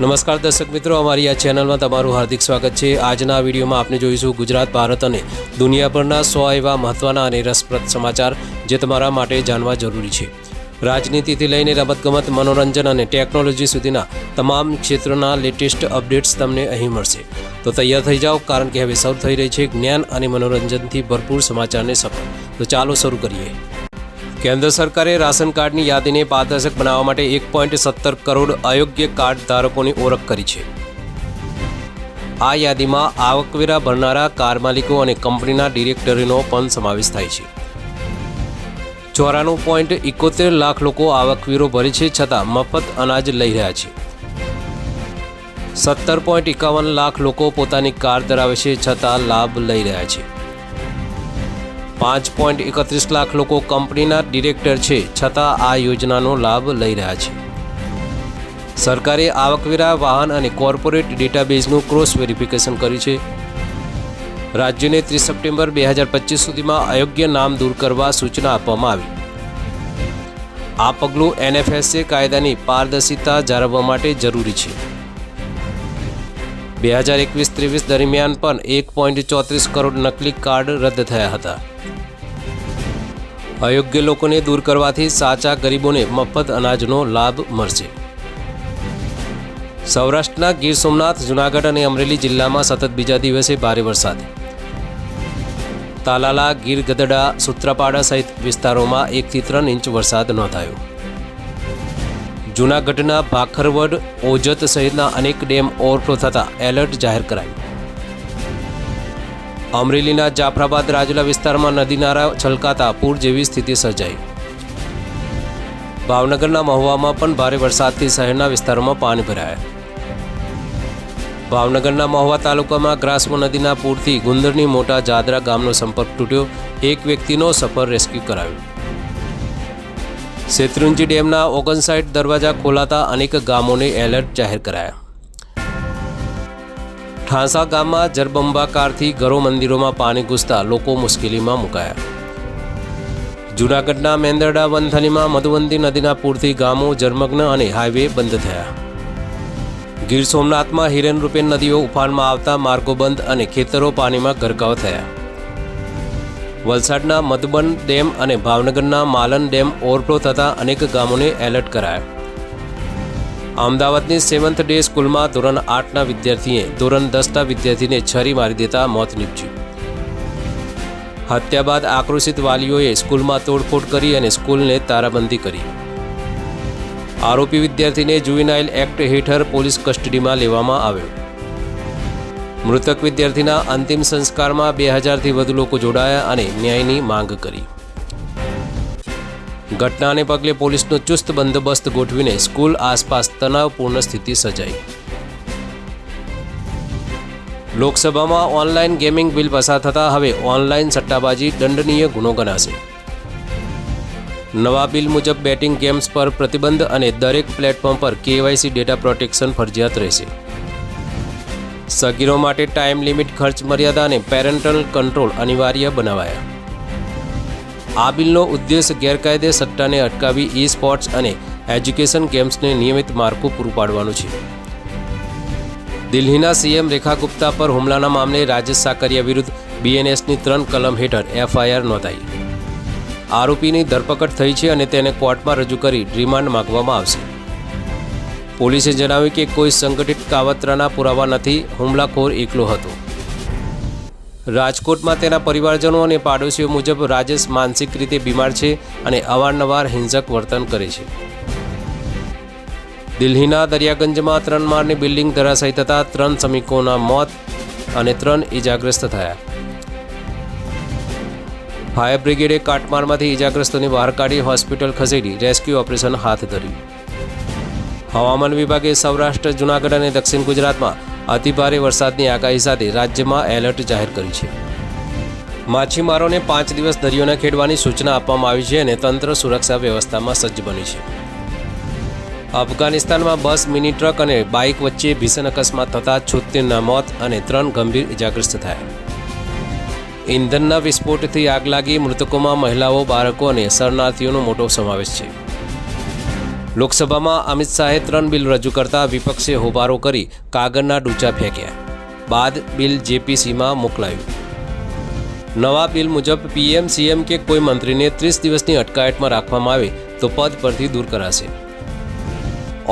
નમસ્કાર દર્શક મિત્રો, અમારી આ ચેનલમાં તમારું હાર્દિક સ્વાગત છે. આજના વિડીયોમાં આપણે જોઈશું ગુજરાત, ભારત અને દુનિયાભરના સો એવા મહત્ત્વના અને રસપ્રદ સમાચાર જે તમારા માટે જાણવા જરૂરી છે. રાજનીતિથી લઈને રમતગમત, મનોરંજન અને ટેકનોલોજી સુધીના તમામ ક્ષેત્રોના લેટેસ્ટ અપડેટ્સ તમને અહીં મળશે. તો તૈયાર થઈ જાઓ, કારણ કે હવે શરૂ થઈ રહી છે જ્ઞાન અને મનોરંજનથી ભરપૂર સમાચારને સફળ તો ચાલો શરૂ કરીએ. કેન્દ્ર સરકારે રાશન કાર્ડની યાદીને પારદર્શક બનાવવા માટે એક પોઈન્ટ સત્તર કરોડ અયોગ્ય કાર્ડ ધારકોની ઓળખ કરી છે. આ યાદીમાં આવકવેરા ભરનારા કાર માલિકો અને કંપનીના ડિરેક્ટરીનો પણ સમાવેશ થાય છે. ચોરાણું પોઈન્ટ એકોતેર લાખ લોકો આવકવેરો ભરે છે છતાં મફત અનાજ લઈ રહ્યા છે. સત્તર પોઈન્ટ એકાવન લાખ લોકો પોતાની કાર ધરાવે છે છતાં લાભ લઈ રહ્યા છે. પાંચ પોઈન્ટ એકત્રીસ લાખ લોકો કંપનીના ડિરેક્ટર છે, છતાં આ યોજનાનો લાભ લઈ રહ્યા છે. સરકારે આવકવેરા વાહન અને કોર્પોરેટ ડેટાબેઝનું ક્રોસ વેરિફિકેશન કર્યું છે. રાજ્યને ત્રીસ સપ્ટેમ્બર બે હજાર પચીસ સુધીમાં અયોગ્ય નામ દૂર કરવા સૂચના આપવામાં આવી. આ પગલું એનએફએસએ કાયદાની પારદર્શિતા જાળવવા માટે જરૂરી છે. બે હજાર એકવીસ ત્રેવીસ દરમિયાન પણ એક પોઈન્ટ ચોત્રીસ કરોડ નકલી કાર્ડ રદ થયા હતા. અયોગ્ય લોકોને દૂર કરવાથી સાચા ગરીબોને મફત અનાજનો લાભ મળશે. સૌરાષ્ટ્રના ગીર સોમનાથ, જૂનાગઢ અને અમરેલી જિલ્લામાં સતત બીજા દિવસે ભારે વરસાદ. તાલાલા, ગીર ગધડા, સૂત્રાપાડા સહિત વિસ્તારોમાં એકથી ત્રણ ઇંચ વરસાદ નોંધાયો. જૂનાગઢના ભાખરવડ, ઓજત સહિતના અનેક ડેમ ઓવરફ્લો થતા એલર્ટ જાહેર કરાયું. અમરેલીના જાફરાબાદ રાજુલા વિસ્તારમાં નદીનારા છલકાતા પૂર જેવી સ્થિતિ સર્જાઈ. ભાવનગરના મહુવામાં પણ ભારે વરસાદથી શહેરના વિસ્તારોમાં પાણી ભરાયા. ભાવનગરના મહુવા તાલુકામાં ગ્રાસમો નદીના પૂરથી ગુંદરની મોટા જાદરા ગામનો સંપર્ક તૂટ્યો. એક વ્યક્તિનો સફર રેસ્ક્યુ કરાયો. શેત્રુંજી ડેમના ઓગણસાઠ દરવાજા ખોલાતા અનેક ગામોને એલર્ટ જાહેર કરાયા. ઠાંસા ગામમાં જરબંબાકારથી ઘરો મંદિરોમાં પાણી ઘૂસતા લોકો મુશ્કેલીમાં મુકાયા. જૂનાગઢના મેંદરડા વનથલીમાં મધુવંતી નદીના પૂરથી ગામો જરમગ્ન અને હાઈવે બંધ થયા. ગીર સોમનાથમાં હિરેનરૂપે નદીઓ ઉફાનમાં આવતા માર્ગો બંધ અને ખેતરો પાણીમાં ગરકાવ થયા. વલસાડના મધુબન ડેમ અને ભાવનગરના માલન ડેમ ઓવરફ્લો થતાં અનેક ગામોને એલર્ટ કરાયા. અમદાવાદની સેવન્થ ડે સ્કૂલમાં ધોરણ આઠના વિદ્યાર્થીએ ધોરણ દસના વિદ્યાર્થીને છરી મારી દેતા મોત નીપજ્યું. હત્યા બાદ આક્રોશિત વાલીઓએ સ્કૂલમાં તોડફોડ કરી અને સ્કૂલને તારાબંધી કરી. આરોપી વિદ્યાર્થીને જુવિનાઇલ એક્ટ હેઠળ પોલીસ કસ્ટડીમાં લેવામાં આવ્યો. મૃતક વિદ્યાર્થીના અંતિમ સંસ્કારમાં બે હજારથી વધુ લોકો જોડાયા અને ન્યાયની માંગ કરી. ઘટનાને પગલે પોલીસનો ચુસ્ત બંદોબસ્ત ગોઠવીને સ્કૂલ આસપાસ તણાવપૂર્ણ સ્થિતિ સર્જાઈ. લોકસભામાં ઓનલાઈન ગેમિંગ બિલ પસાર થતાં હવે ઓનલાઈન સટ્ટાબાજી દંડનીય ગુનો ગણાશે. નવા બિલ મુજબ બેટિંગ ગેમ્સ પર પ્રતિબંધ અને દરેક પ્લેટફોર્મ પર કેવાયસી ડેટા પ્રોટેક્શન ફરજિયાત રહેશે. સગીરો માટે ટાઈમ લિમિટ ખર્ચ મર્યાદા અને પેરેન્ટલ કંટ્રોલ અનિવાર્ય બનાવાયા. આ બિલનો ઉદ્દેશ ગેરકાયદે સટ્ટાને અટકાવી ઈ સ્પોર્ટ્સ અને એજ્યુકેશન ગેમ્સને નિયમિત માળખું પૂરું પાડવાનું છે. દિલ્હીના સીએમ રેખા ગુપ્તા પર હુમલાના મામલે રાજેશ સાકરિયા વિરુદ્ધ બીએનએસની ત્રણ કલમ હેઠળ એફઆઈઆર નોંધાઈ. આરોપીની ધરપકડ થઈ છે અને તેને કોર્ટમાં રજૂ કરી રિમાન્ડ માંગવામાં આવશે. પોલીસે જણાવ્યું કે કોઈ સંગઠિત કાવતરાના પુરાવા નથી, હુમલાખોર એકલો હતો. રાજકોટમાં તેના પરિવારજનો અને પાડોશીઓ મુજબ રાજેશ માનસિક રીતે બીમાર છે અને અવારનવાર હિંસક વર્તન કરે છે. દિલ્હીના દરિયાગંજમાં ત્રણ માળની બિલ્ડિંગ ધરાશાયી થતાં ત્રણ શ્રમિકોના મોત અને ત્રણ ઇજાગ્રસ્ત થયા. ફાયર બ્રિગેડે કાટમાળમાંથી ઇજાગ્રસ્તોને બહાર કાઢી હોસ્પિટલ ખસેડી રેસ્ક્યુ ઓપરેશન હાથ ધર્યું. હવામાન વિભાગે સૌરાષ્ટ્ર, જૂનાગઢ અને દક્ષિણ ગુજરાતમાં અતિભારે વરસાદની આગાહી સાથે રાજ્યમાં એલર્ટ જાહેર કર્યું છે. માછીમારોને પાંચ દિવસ દરિયો ન ખેડવાની સૂચના આપવામાં આવી છે અને તંત્ર સુરક્ષા વ્યવસ્થામાં સજ્જ બન્યું છે. અફઘાનિસ્તાનમાં બસ, મિની ટ્રક અને બાઇક વચ્ચે ભીષણ અકસ્માત થતાં છોતેરના મોત અને ત્રણ ગંભીર ઇજાગ્રસ્ત થયા. ઇંધનના વિસ્ફોટથી આગ લાગી મૃતકોમાં મહિલાઓ, બાળકો અને શરણાર્થીઓનો મોટો સમાવેશ છે. લોકસભામાં અમિત શાહે ત્રણ બિલ રજૂ કરતા વિપક્ષે હોબારો કરી કાગળના ડૂચા ફેંક્યા. બાદ બિલ જેપીસીમાં મોકલાયું. નવા બિલ મુજબ પીએમ, સીએમ કે કોઈ મંત્રીને ત્રીસ દિવસની અટકાયતમાં રાખવામાં આવે તો પદ પરથી દૂર કરાશે.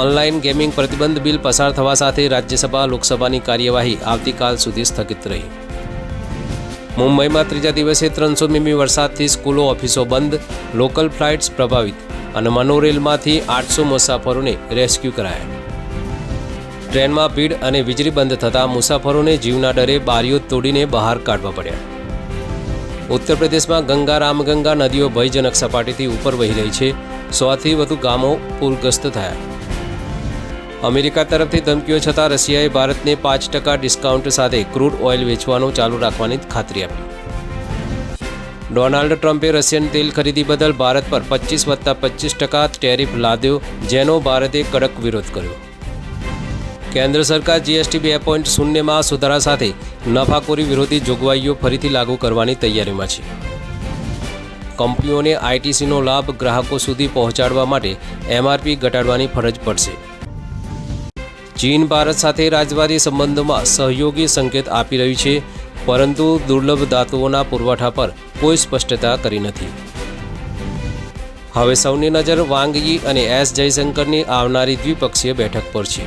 ઓનલાઈન ગેમિંગ પ્રતિબંધ બિલ પસાર થવા સાથે રાજ્યસભા લોકસભાની કાર્યવાહી આવતીકાલ સુધી સ્થગિત રહી. મુંબઈમાં ત્રીજા દિવસે ત્રણસો મીમી વરસાદથી સ્કૂલો, ઓફિસો બંધ, લોકલ ફ્લાઇટ્સ પ્રભાવિત. અને મનોરેલમાંથી આઠસો મુસાફરોને રેસ્ક્યુ કરાયા. ટ્રેનમાં ભીડ અને વીજળી બંધ થતાં મુસાફરોને જીવના ડરે બારીઓ તોડીને બહાર કાઢવા પડ્યા. ઉત્તર પ્રદેશમાં ગંગા રામગંગા નદીઓ ભયજનક સપાટીથી ઉપર વહી રહી છે. સોથી વધુ ગામો પૂરગ્રસ્ત થયા. અમેરિકા તરફથી ધમકીઓ છતાં રશિયાએ ભારતને પાંચ ટકા ડિસ્કાઉન્ટ સાથે ક્રૂડ ઓઇલ વેચવાનું ચાલુ રાખવાની ખાતરી આપી. ડોનાલ્ડ ટ્રમ્પે રશિયન તેલ ખરીદી બદલ ભારત પર પચીસ વત્તા પચીસ ટકા ટેરિફ લાદ્યો, જેનો ભારતે કડક વિરોધ કર્યો. કેન્દ્ર સરકાર જીએસટી બે પોઈન્ટ શૂન્યમાં સુધારા સાથે નફાખોરી વિરોધી જોગવાઈઓ ફરીથી લાગુ કરવાની તૈયારીમાં છે. કંપનીઓને આઈટીસીનો લાભ ગ્રાહકો સુધી પહોંચાડવા માટે એમઆરપી ઘટાડવાની ફરજ પડશે. ચીન ભારત સાથે રાજદ્વારી સંબંધોમાં સહયોગી સંકેત આપી રહ્યું છે પરંતુ દુર્લભ ધાતુઓના પુરવઠા પર કોઈ સ્પષ્ટતા કરી નથી. હવે સૌની નજર વાંગી અને એસ જયશંકરની આવનારી દ્વિપક્ષીય બેઠક પર છે.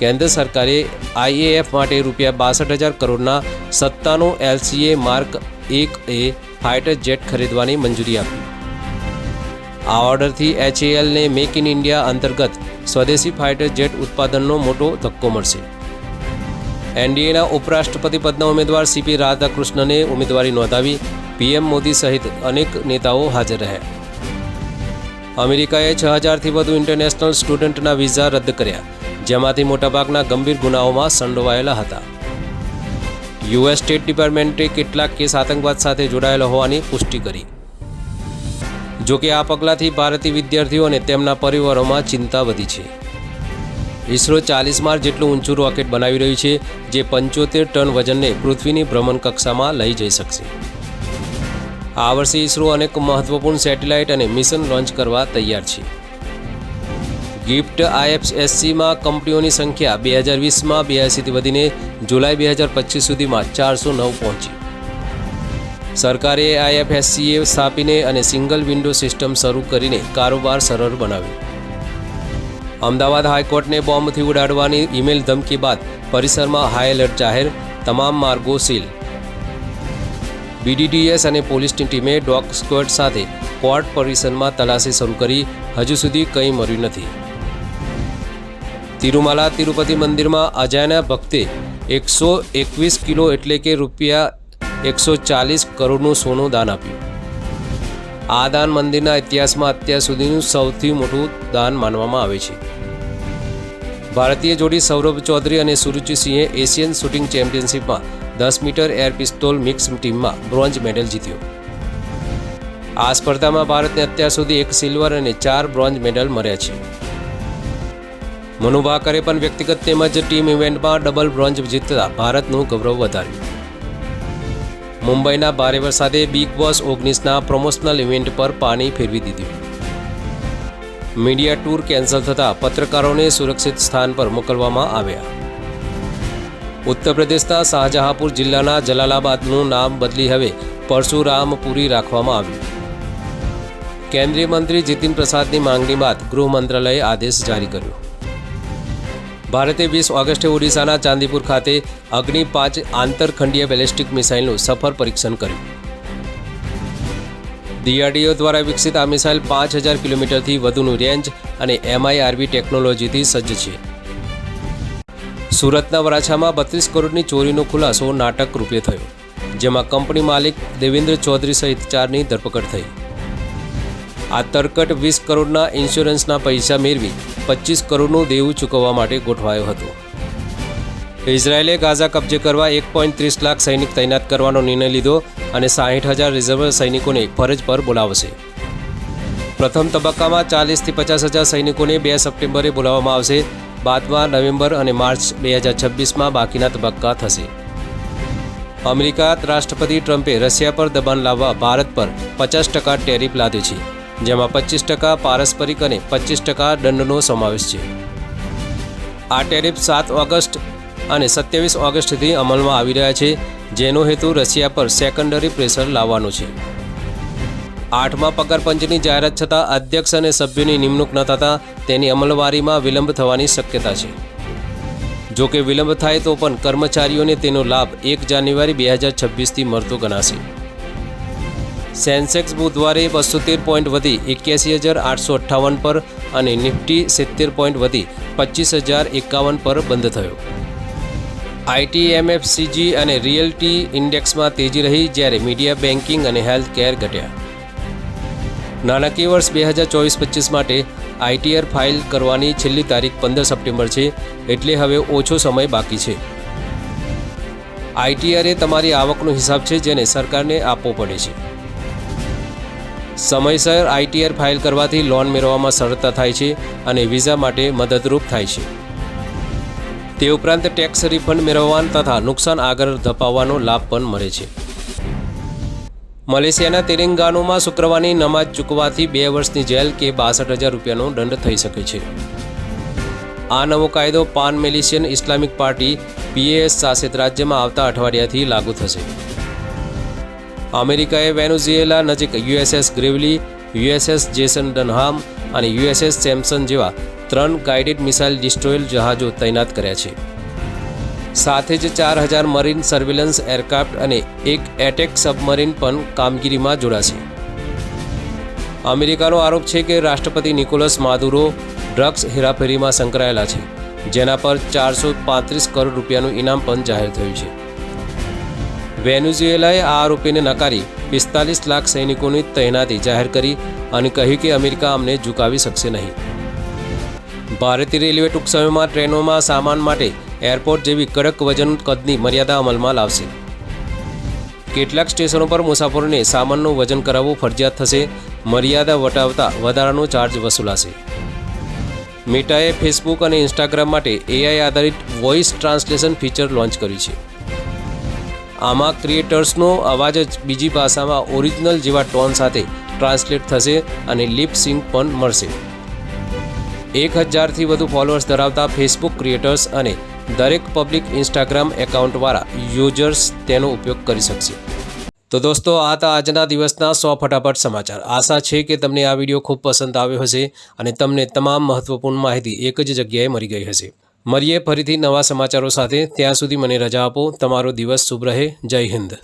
કેન્દ્ર સરકારે આઈએએફ માટે રૂપિયા બાસઠ હજાર કરોડના સત્તાનું એલસીએ માર્ક એક એ ફાઇટર જેટ ખરીદવાની મંજૂરી આપી. આ ઓર્ડરથી એચએએલને મેક ઇન ઇન્ડિયા અંતર્ગત સ્વદેશી ફાઇટર જેટ ઉત્પાદનનો મોટો ધક્કો મળશે. એનડીએના ઉપરાષ્ટ્રપતિ પદના ઉમેદવાર સીપી રાધાકૃષ્ણને ઉમેદવારી નોંધાવી પીએમ મોદી સહિત અનેક નેતાઓ હાજર રહ્યા. અમેરિકાએ છ હજારથી વધુ ઇન્ટરનેશનલ સ્ટુડન્ટના વિઝા રદ કર્યા, જેમાંથી મોટાભાગના ગંભીર ગુનાઓમાં સંડોવાયેલા હતા. યુએસ સ્ટેટ ડિપાર્ટમેન્ટે કેટલાક કેસ આતંકવાદ સાથે જોડાયેલા હોવાની પુષ્ટિ કરી. જોકે આ પગલાંથી ભારતીય વિદ્યાર્થીઓ અને તેમના પરિવારોમાં ચિંતા વધી છે. ઇસરો ચાલીસ માર જેટલું ઊંચું રોકેટ બનાવી રહ્યું છે, જે પંચોતેર ટન વજનને પૃથ્વીની ભ્રમણ કક્ષામાં લઈ જઈ શકશે. આ વર્ષે ઇસરો અનેક મહત્વપૂર્ણ સેટેલાઇટ અને મિશન લોન્ચ કરવા તૈયાર છે. ગિફ્ટ આઈએફએસસીમાં કંપનીઓની સંખ્યા બે હજાર વીસમાં બ્યાસીથી વધીને જુલાઈ બે હજાર પચીસ સુધીમાં ચારસો નવ પહોંચી. સરકારે આઈએફએસસીએ સ્થાપીને અને સિંગલ વિન્ડો સિસ્ટમ શરૂ કરીને કારોબાર સરળ બનાવ્યો. અમદાવાદ હાઈકોર્ટને બોમ્બથી ઉડાડવાની ઈમેલ ધમકી બાદ પરિસરમાં હાઈ એલર્ટ જાહેર, તમામ માર્ગો સીલ. બીડીડીએસ અને પોલીસની ટીમે ડોગ સ્ક્વોડ સાથે કોર્ટ પરિસરમાં તલાશી શરૂ કરી, હજુ સુધી કંઈ મળ્યું નથી. તિરુમાલા તિરુપતિ મંદિરમાં અજાયના ભક્તે એકસો એકવીસ કિલો એટલે કે રૂપિયા એકસો ચાલીસ કરોડનું સોનું દાન આપ્યું. આ દાન મંદિરના ઇતિહાસમાં અત્યાર સુધીનું સૌથી મોટું દાન માનવામાં આવે છે. ભારતીય જોડી સૌરભ ચૌધરી અને સુરુચિસિંહે એશિયન શૂટિંગ ચેમ્પિયનશિપમાં દસ મીટર એર પિસ્તોલ મિક્સ ટીમમાં બ્રોન્ઝ મેડલ જીત્યો. આ સ્પર્ધામાં ભારતને અત્યાર સુધી એક સિલ્વર અને ચાર બ્રોન્ઝ મેડલ મળ્યા છે. મનુ ભાકરે પણ વ્યક્તિગત તેમજ ટીમ ઇવેન્ટમાં ડબલ બ્રોન્ઝ જીતતા ભારતનું ગૌરવ વધાર્યું. મુંબઈના ભારે વરસાદે બિગ બોસ ઓગણીસના પ્રમોશનલ ઇવેન્ટ પર પાણી ફેરવી દીધું. મીડિયા ટૂર કેન્સલ થતાં પત્રકારોને સુરક્ષિત સ્થાન પર મોકલવામાં આવ્યા. ઉત્તર પ્રદેશના શાહજહાંપુર જિલ્લાના જલાલાબાદનું નામ બદલી હવે પરશુરામપુરી રાખવામાં આવ્યું. કેન્દ્રીય મંત્રી જીતિન પ્રસાદની માંગણી બાદ ગૃહ મંત્રાલયે આદેશ જારી કર્યો. ભારતે વીસ ઓગસ્ટે ઓડિશાના ચાંદીપુર ખાતે અગ્નિ પાંચ આંતરખંડીય બેલેસ્ટિક મિસાઇલનું સફળ પરીક્ષણ કર્યું. ડીઆરડીઓ દ્વારા વિકસિત આ મિસાઇલ પાંચ હજાર કિલોમીટરથી વધુનું રેન્જ અને એમઆઈઆરબી ટેકનોલોજીથી સજ્જ છે. સુરતના વરાછામાં બત્રીસ કરોડની ચોરીનો ખુલાસો નાટક રૂપે થયો, જેમાં કંપની માલિક દેવેન્દ્ર ચૌધરી સહિત ચારની ધરપકડ થઈ. આ તરકટ વીસ કરોડના ઇન્સ્યોરન્સના પૈસા મેળવી પચીસ કરોડનું દેવું ચૂકવવા માટે ગોઠવાયો હતો. ઇઝરાયેલે ગાઝા કબજે કરવા એક પોઈન્ટ ત્રીસ લાખ સૈનિક તૈનાત કરવાનો નિર્ણય લીધો અને સાહીઠ હજાર રિઝર્વ સૈનિકોને ફરજ પર બોલાવશે. પ્રથમ તબક્કામાં ચાલીસથી પચાસ હજાર સૈનિકોને બે સપ્ટેમ્બરે બોલાવવામાં આવશે. બાદમાં નવેમ્બર અને માર્ચ બે હજાર છવ્વીસમાં બાકીના તબક્કા થશે. અમેરિકા રાષ્ટ્રપતિ ટ્રમ્પે રશિયા પર દબાણ લાવવા ભારત પર પચાસ ટકા ટેરિફ લાદ્યું છે. જેમાં પચીસ ટકા પારસ્પરિક અને પચીસ ટકા દંડનો સમાવેશ છે. આ ટેરિફ સાત ઓગસ્ટ અને સત્યાવીસ ઓગસ્ટથી અમલમાં આવી રહ્યા છે, જેનો હેતુ રશિયા પર સેકન્ડરી પ્રેશર લાવવાનો છે. આઠમા પગારપંચની જાહેરાત છતાં અધ્યક્ષ અને સભ્યોની નિમણૂક ન થતાં તેની અમલવારીમાં વિલંબ થવાની શક્યતા છે. જો કે વિલંબ થાય તો પણ કર્મચારીઓને તેનો લાભ એક જાન્યુઆરી બે હજાર છવ્વીસથી મળતો ગણાશે. સેન્સેક્સ બુધવારે બસો તેર પોઈન્ટ વધી એક્યાસી હજાર આઠસો અઠ્ઠાવન પર અને નિફ્ટી સિત્તેર પોઈન્ટ વધી પચીસ હજાર એકાવન પર બંધ થયો. આઈટી એમએફસીજી અને રિયલ્ટી ઇન્ડેક્સમાં તેજી રહી જ્યારે મીડિયા બેન્કિંગ અને હેલ્થ કેર ઘટ્યા. નાણાકીય વર્ષ બે હજાર ચોવીસ પચીસ માટે આઈટીઆર ફાઇલ કરવાની છેલ્લી તારીખ પંદર સપ્ટેમ્બર છે એટલે હવે ઓછો સમય બાકી છે. આઈટીઆર એ તમારી આવકનો હિસાબ છે જેને સરકારને આપવો પડે છે. સમયસર આઈટીઆર ફાઇલ કરવાથી લોન મેળવવામાં સરળતા થાય છે અને વિઝા માટે મદદરૂપ થાય છે. તે ઉપરાંત ટેક્સ રિફંડ મેળવવા તથા નુકસાન આગળ ધપાવવાનો લાભ પણ મળે છે. મલેશિયાના તેલંગાણુમાં શુક્રવારની નમાજ ચૂકવાથી બે વર્ષની જેલ કે બાસઠ હજાર રૂપિયાનો દંડ થઈ શકે છે. આ નવો કાયદો પાન મેલેશિયન ઇસ્લામિક પાર્ટી, પીએએસ શાસિત રાજ્યમાં આવતા અઠવાડિયાથી લાગુ થશે. અમેરિકાએ વેનુઝુએલા નજીક USS Gravely, USS Jason Dunham અને યુએસએસ સેમસન જેવા ત્રણ ગાઇડેડ મિસાઇલ ડિસ્ટ્રોયલ જહાજો તૈનાત કર્યા છે. સાથે જ ચાર હજાર મરીન સર્વેલન્સ એરક્રાફ્ટ અને એક એટેક સબમરીન પણ કામગીરીમાં જોડાશે. અમેરિકાનો આરોપ છે કે રાષ્ટ્રપતિ નિકોલસ માદુરો ડ્રગ્સ હેરાફેરીમાં સંકળાયેલા છે, જેના પર ચારસો પાંત્રીસ કરોડ રૂપિયાનું ઇનામ પણ જાહેર થયું છે. વેનુઝુએલાએ આ આરોપીને નકારી પિસ્તાલીસ લાખ સૈનિકોની તૈનાતી જાહેર કરી અને કહ્યું કે અમેરિકા અમને ઝુકાવી શકશે નહીં. ભારતીય રેલવે ટૂંક સમયમાં ટ્રેનોમાં સામાન માટે એરપોર્ટ જેવી કડક વજન કદની મર્યાદા અમલમાં લાવશે. કેટલાક સ્ટેશનો પર મુસાફરોને સામાનનું વજન કરાવવું ફરજિયાત થશે, મર્યાદા વટાવતા વધારાનો ચાર્જ વસૂલાશે. મેટાએ ફેસબુક અને ઇન્સ્ટાગ્રામ માટે એઆઈ આધારિત વોઇસ ટ્રાન્સલેશન ફીચર લોન્ચ કર્યું છે. આમાં ક્રિએટર્સનો અવાજ જ બીજી ભાષામાં ઓરિજિનલ જેવા ટોન સાથે ટ્રાન્સલેટ થશે અને લિપ સિંક પણ મળશે. એક હજારથી વધુ ફોલોઅર્સ ધરાવતા ફેસબુક ક્રિએટર્સ અને દરેક પબ્લિક ઇન્સ્ટાગ્રામ એકાઉન્ટવાળા યુઝર્સ તેનો ઉપયોગ કરી શકશે. તો દોસ્તો, આ હતા આજના દિવસના સો ફટાફટ સમાચાર. આશા છે કે તમને આ વીડિયો ખૂબ પસંદ આવ્યો હશે અને તમને તમામ મહત્વપૂર્ણ માહિતી એક જ જગ્યાએ મળી ગઈ હશે. મળીએ ફરીથી નવા સમાચારો સાથે. ત્યાં સુધી મને રજા આપો. તમારો દિવસ શુભ રહે. જય હિન્દ.